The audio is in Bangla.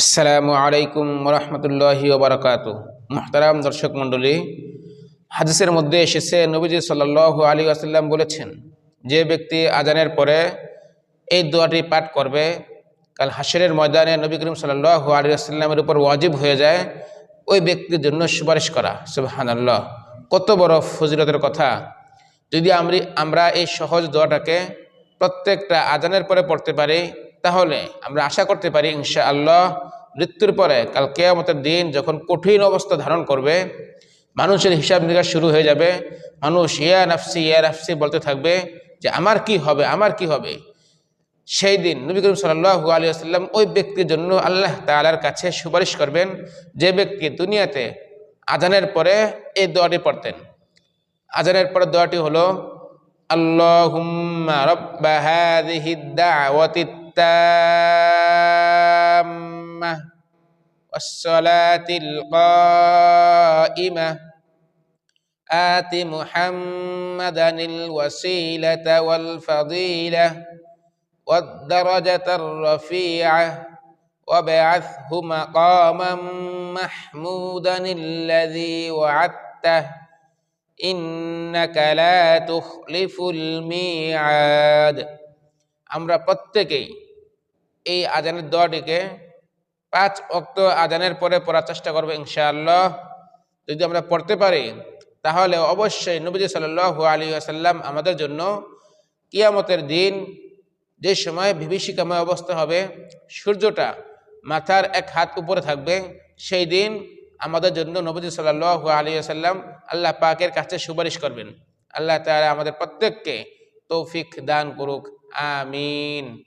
আসসালামু আলাইকুম রহমতুল্লাহি ওবরাকাত। মোহতারাম দর্শক মণ্ডলী, হাদিসের মধ্যে এসেছে, নবীজি সাল্লাহ আলী আসাল্লাম বলেছেন, যে ব্যক্তি আজানের পরে এই দোয়াটি পাঠ করবে, কাল হাসরের ময়দানে নবী করিম সাল্লাহ আলী আসাল্লামের উপর ওয়াজিব হয়ে যায়, ওই ব্যক্তির জন্য সুপারিশ করা। সুবাহান আল্লাহ কত বড় ফজিলতের কথা। যদি আমরা এই সহজ দোয়াটাকে প্রত্যেকটা আজানের পরে পড়তে পারি তাহলে আমরা আশা করতে পারি ইনশা আল্লাহ মৃত্যুর পরে, কাল কেয়ামতের দিন যখন কঠিন অবস্থা ধারণ করবে, মানুষের হিসাব নিকাশ শুরু হয়ে যাবে। মানুষ, ইয়া নাফসি ইয়া নাফসি বলতে থাকবে যে, আমার কি হবে, আমার কি হবে? সেই দিন নবী করিম সাল্লু আলী আসাল্লাম ওই ব্যক্তির জন্য আল্লাহ তালার কাছে সুপারিশ করবেন যে ব্যক্তি দুনিয়াতে আজানের পরে এই দোয়াটি পড়তেন। আজানের পরে দোয়াটি হলো আল্লাহ التامة والصلاة القائمة. آت محمدا الوسيلة والفضيلة والدرجة الرفيعة وابعثه مقاما محمودا الذي وعدته. إنك لا تخلف الميعاد. আমরা প্রত্যেকেই এই আজানের দোয়াটিকে পাঁচ অক্ত আজানের পরে পড়ার চেষ্টা করব ইনশাআল্লাহ। যদি আমরা পড়তে পারি, তাহলে অবশ্যই নবীজি সাল্লাল্লাহু আলী আসাল্লাম আমাদের জন্য কিয়ামতের দিন যে সময় বিভীষিকাময় অবস্থা হবে, সূর্যটা মাথার এক হাত উপরে থাকবে, সেই দিন আমাদের জন্য নবী সাল্লাহ আলী আসাল্লাম আল্লাহ পাকের কাছে সুপারিশ করবেন। আল্লাহ তালা আমাদের প্রত্যেককে তৌফিক দান করুক। Amin.